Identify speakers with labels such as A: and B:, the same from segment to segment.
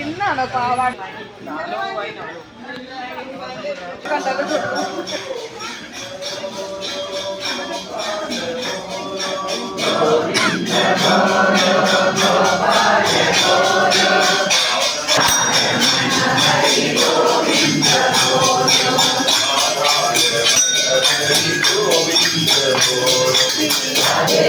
A: ഇന്നാണോ പാവാട? കണ്ടത്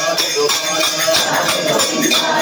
B: Thank you.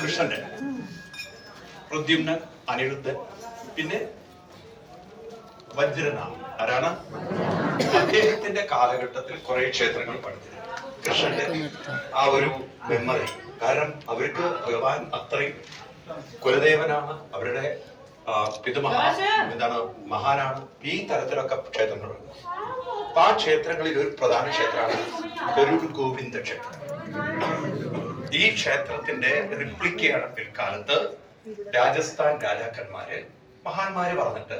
B: കൃഷ്ണന്റെ പ്രദ്യുമ്നൻ അനിരുദ്ധൻ പിന്നെ വജ്രന ആരാണ്? അദ്ദേഹത്തിന്റെ കാലഘട്ടത്തിൽ കുറെ ക്ഷേത്രങ്ങൾ പണിതിരുന്നു. കൃഷ്ണന്റെ ആ ഒരു മെമ്മറി കാരണം അവർക്ക് ഭഗവാൻ അത്രയും കുലദേവനാണ് അവരുടെ പിതാമഹ എന്താണ് മഹാനാണ് ഈ തരത്തിലൊക്കെ ക്ഷേത്രങ്ങളുണ്ട് അപ്പൊ ആ ക്ഷേത്രങ്ങളിൽ ഒരു പ്രധാന ക്ഷേത്രമാണ് ഗരുഡ് ഗോവിന്ദ ക്ഷേത്രം. ഈ ക്ഷേത്രത്തിന്റെ റിപ്ലിക്കയാണ് പിൽക്കാലത്ത് രാജസ്ഥാൻ രാജാക്കന്മാര് മഹാന്മാര് പറഞ്ഞിട്ട്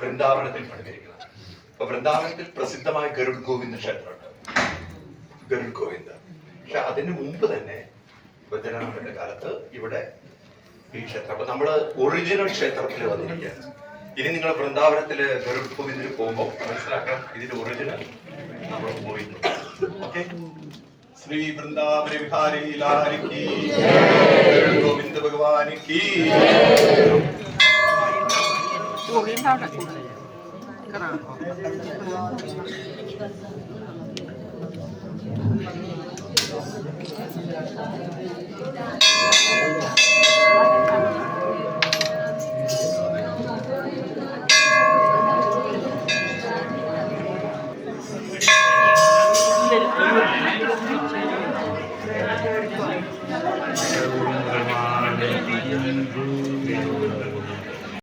B: വൃന്ദാവനത്തിൽ പണിതിരിക്കുന്നത്. അപ്പൊ വൃന്ദാവനത്തിൽ പ്രസിദ്ധമായ ഗരുഡ് ഗോവിന്ദ ക്ഷേത്രമുണ്ട്. ഗരുഡ് ഗോവിന്ദ. പക്ഷെ അതിന് മുമ്പ് തന്നെ വജ്രനാഥന്റെ കാലത്ത് ഇവിടെ ഈ ക്ഷേത്രം അപ്പൊ നമ്മൾ ഒറിജിനൽ ക്ഷേത്രത്തിൽ വന്നിരിക്കുകയാണ്. ഇനി നിങ്ങൾ വൃന്ദാവനത്തിൽ ഗരുഡ് ഗോവിന്ദിൽ പോകുമ്പോൾ മനസ്സിലാക്കാം ഇതിന്റെ ഒറിജിനൽ നമ്മൾ പോയിരുന്നു ഓക്കെ श्री वृंदावन बिहारी लाल की गोविंद भगवान की Thank you. பெருமாள்